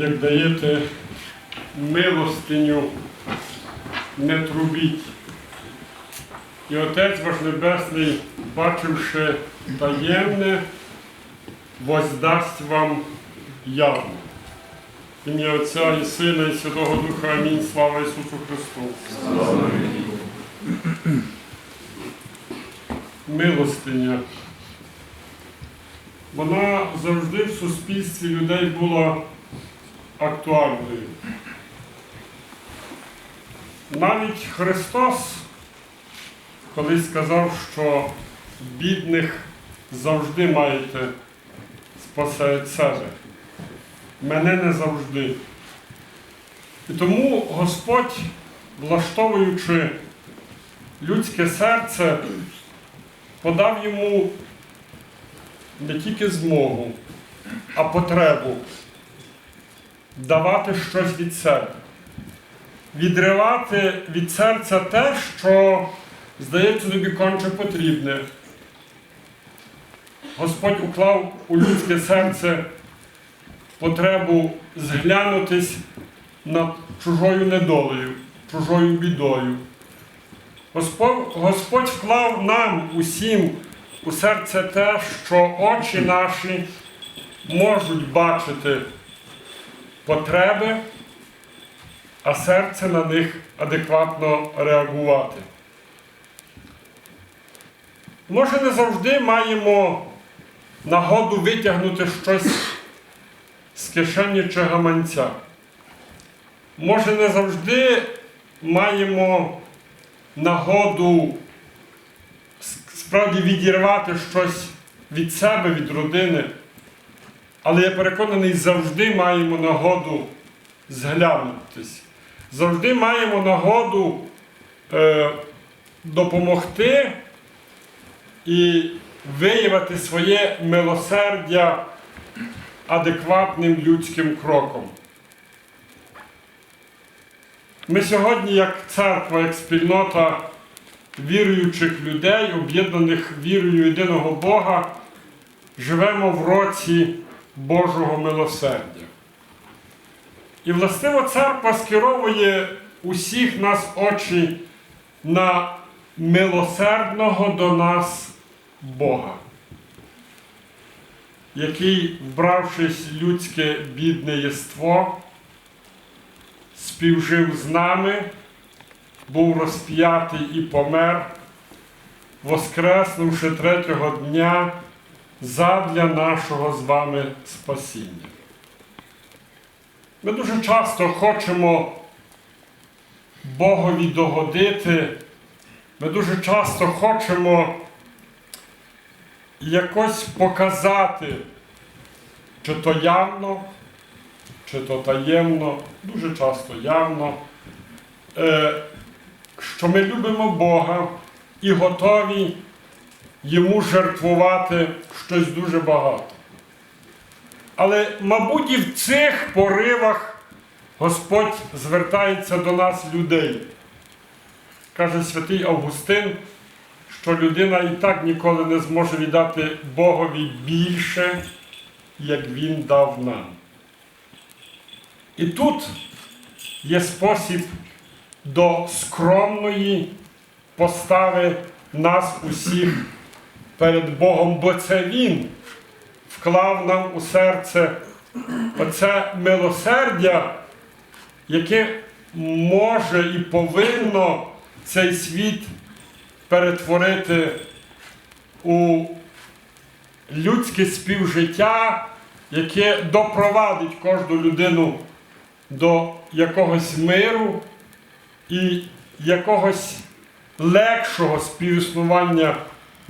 як даєте милостиню, не трубіть. І Отець ваш Небесний, бачивши таємне, воздасть вам явно. Ім'я Отця і Сина, і Святого Духа. Амінь. Слава Ісусу Христу. Милостиня. Вона завжди в суспільстві людей була актуальною. Навіть Христос колись сказав, що бідних завжди маєте спосеред себе. Мене не завжди. І тому Господь, влаштовуючи людське серце, подав йому не тільки змогу, а потребу давати щось від себе, відривати від серця те, що, здається, тобі конче потрібне. Господь уклав у людське серце потребу зглянутись над чужою недолею, чужою бідою. Господь, вклав нам усім у серце те, що очі наші можуть бачити потреби, а серце на них адекватно реагувати. Може, не завжди маємо нагоду витягнути щось з кишені чи гаманця. Може, не завжди маємо нагоду справді відірвати щось від себе, від родини. Але я переконаний, завжди маємо нагоду зглянутись. Завжди маємо нагоду е, допомогти і виявити своє милосердя адекватним людським кроком. Ми сьогодні, як церква, як спільнота віруючих людей, об'єднаних вірою єдиного Бога, живемо в році Божого милосердя. І властиво церква скеровує усіх нас очі на милосердного до нас Бога, який, вбравшись людське бідне єство, співжив з нами, був розп'ятий і помер, воскреснувши третього дня задля нашого з вами спасіння. Ми дуже часто хочемо Богові догодити, ми дуже часто хочемо якось показати, чи то явно, чи то таємно, дуже часто явно, е, що ми любимо Бога і готові йому жертвувати щось дуже багато. Але, мабуть, і в цих поривах Господь звертається до нас, людей. Каже святий Августин, що людина і так ніколи не зможе віддати Богові більше, як Він дав нам. І тут є спосіб до скромної постави нас усіх перед Богом, бо це Він вклав нам у серце оце милосердя, яке може і повинно цей світ перетворити у людське співжиття, яке допровадить кожну людину до якогось миру і якогось легшого співіснування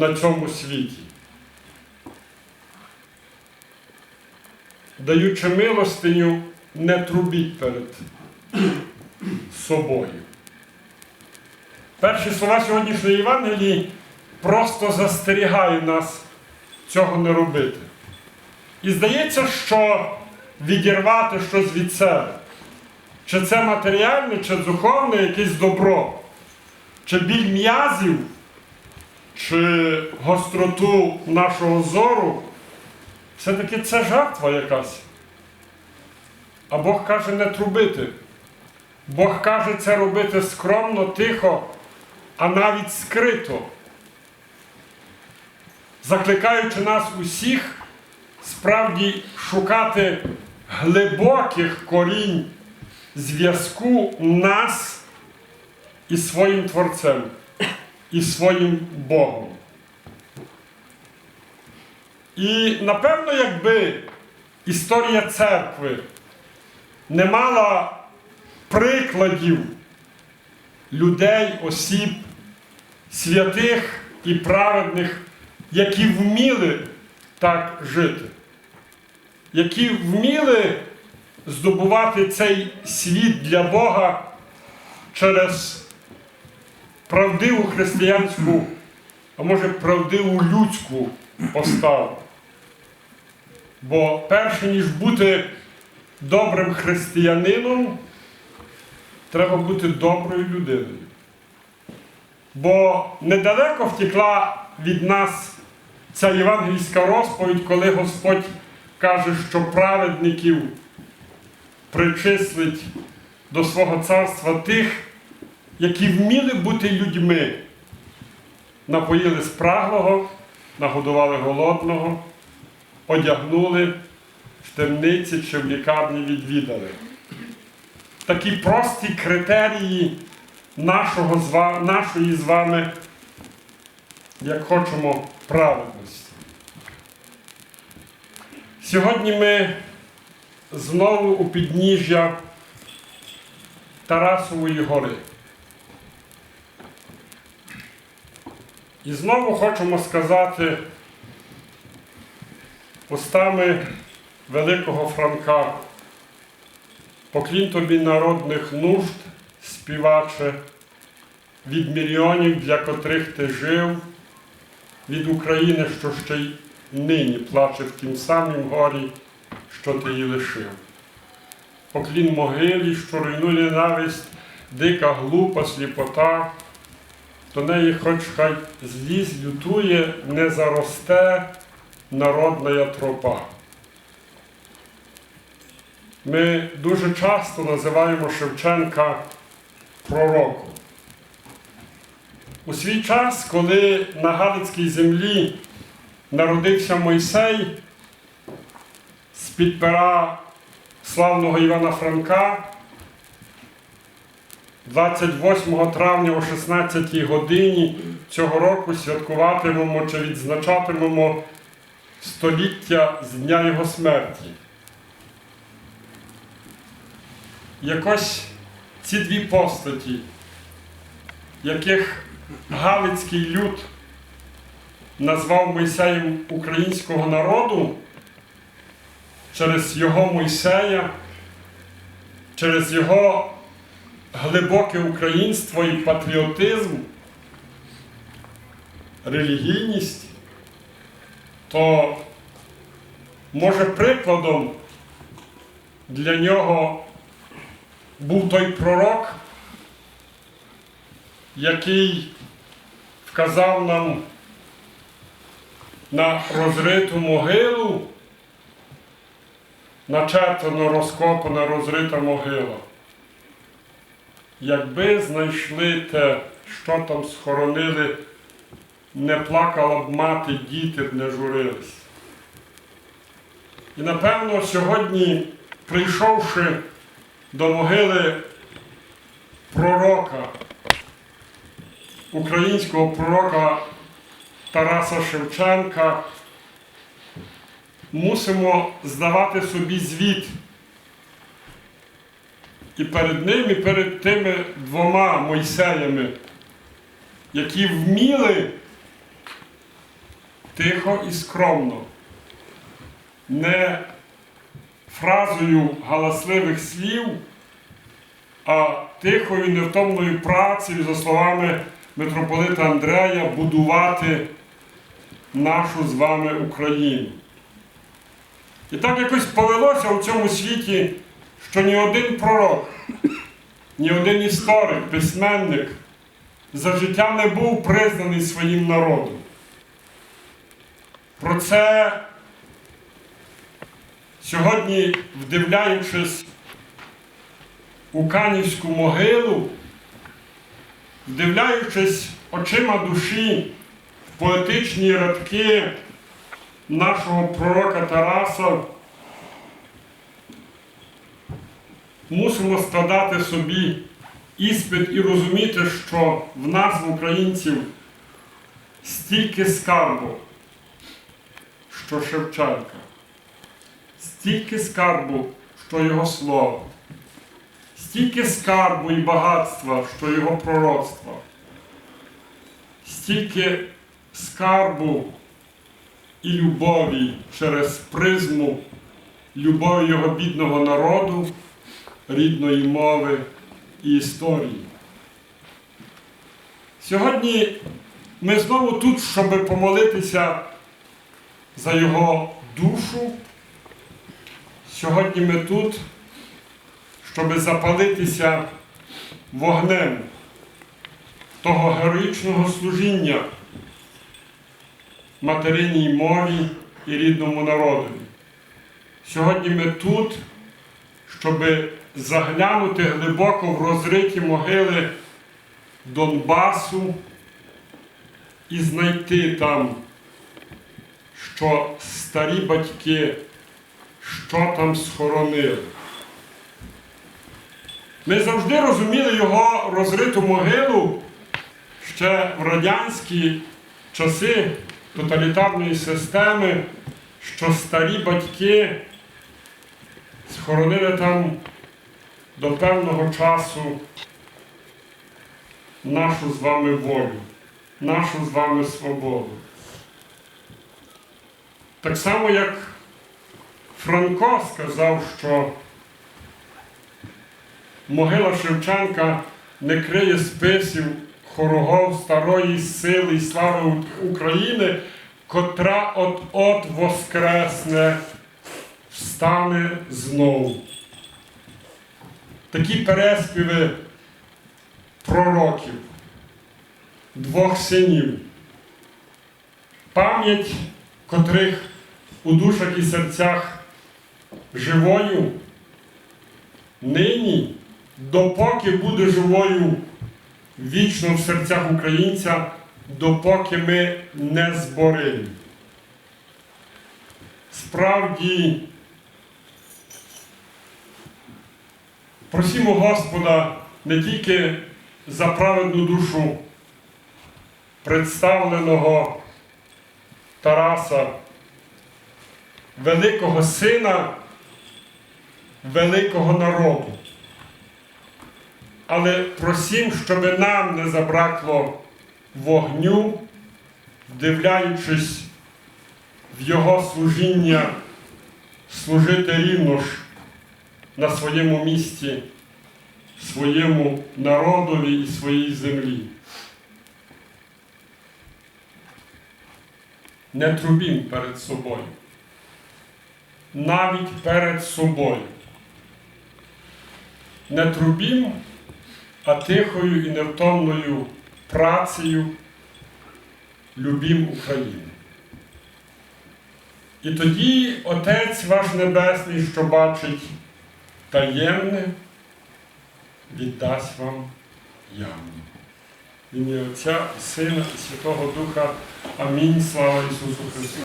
на цьому світі. Даючи милостиню, не трубіть перед собою. Перші слова сьогоднішньої Євангелії просто застерігають нас цього не робити. І здається, що відірвати щось від себе. Чи це матеріальне, чи духовне якесь добро, чи біль м'язів, чи гостроту нашого зору, все-таки це жертва якась. А Бог каже не трубити. Бог каже це робити скромно, тихо, а навіть скрито. Закликаючи нас усіх справді шукати глибоких корінь зв'язку нас із своїм Творцем, і своїм Богом. І напевно, якби історія церкви не мала прикладів людей, осіб, святих і праведних, які вміли так жити, які вміли здобувати цей світ для Бога через правдиву християнську, а може правдиву людську поставу. Бо перше ніж бути добрим християнином, треба бути доброю людиною. Бо недалеко втекла від нас ця євангельська розповідь, коли Господь каже, що праведників причислить до свого царства тих, які вміли бути людьми, напоїли спраглого, нагодували голодного, одягнули в темниці чи в лікарні відвідали. Такі прості критерії нашого, нашої з вами, як хочемо, праведності. Сьогодні ми знову у підніжжя Тарасової гори. І знову хочемо сказати устами великого Франка. Поклін тобі народних нужд, співаче, від мільйонів, для котрих ти жив, від України, що ще й нині плаче в тім самім горі, що ти її лишив. Поклін могилі, що руйнує ненависть, дика глупа сліпота, до неї хоч хай злізь лютує, не заросте народна тропа. Ми дуже часто називаємо Шевченка пророком. У свій час, коли на Галицькій землі народився Мойсей з-під пера славного Івана Франка, 28 травня о 16 годині цього року святкуватимемо чи відзначатимемо століття з дня його смерті. Якось ці дві постаті, яких Галицький люд назвав Мойсеєм українського народу через його Мойсея, через його глибоке українство і патріотизм, релігійність, то може прикладом для нього був той пророк, який вказав нам на розриту могилу, начертано розкопана розрита могила. Якби знайшли те, що там схоронили, не плакала б мати, діти б не журились. І напевно сьогодні, прийшовши до могили пророка, українського пророка Тараса Шевченка, мусимо здавати собі звіт. І перед ним, і перед тими двома Мойсеями, які вміли тихо і скромно, не фразою галасливих слів, а тихою невтомною працею, за словами митрополита Андрея, будувати нашу з вами Україну. І так якось повелося у цьому світі, що ні один пророк, ні один історик, письменник за життя не був признаний своїм народом. Про це сьогодні, вдивляючись у Канівську могилу, вдивляючись очима душі в поетичні рядки нашого пророка Тараса, мусимо складати собі іспит і розуміти, що в нас, в українців, стільки скарбу, що Шевченка, стільки скарбу, що його слово, стільки скарбу і багатства, що його пророцтва, стільки скарбу і любові через призму любові його бідного народу, рідної мови і історії. Сьогодні ми знову тут, щоб помолитися за його душу. Сьогодні ми тут, щоб запалитися вогнем того героїчного служіння материнній мові і рідному народові. Сьогодні ми тут, щоб заглянути глибоко в розриті могили Донбасу і знайти там, що старі батьки, що там схоронили. Ми завжди розуміли його розриту могилу ще в радянські часи тоталітарної системи, що старі батьки схоронили там до певного часу нашу з вами волю, нашу з вами свободу. Так само, як Франко сказав, що могила Шевченка не криє списів хорогов старої сили і слави України, котра от-от воскресне, встане знову. Такі переспіви пророків, двох синів, пам'ять котрих у душах і серцях живою, нині, допоки буде живою вічно в серцях українця, допоки ми не зборили. Справді, просімо Господа не тільки за праведну душу представленого Тараса, великого сина великого народу. Але просім, щоб нам не забракло вогню, вдивляючись в Його служіння, служити рівно ж на своєму місці, своєму народові і своїй землі. Не трубім перед собою, навіть перед собою. Не трубім, а тихою і невтомною працею любім Україну. І тоді Отець ваш Небесний, що бачить таємне, віддасть вам явне. Ім'я Отця і Сина і Святого Духа. Амінь. Слава Ісусу Христу!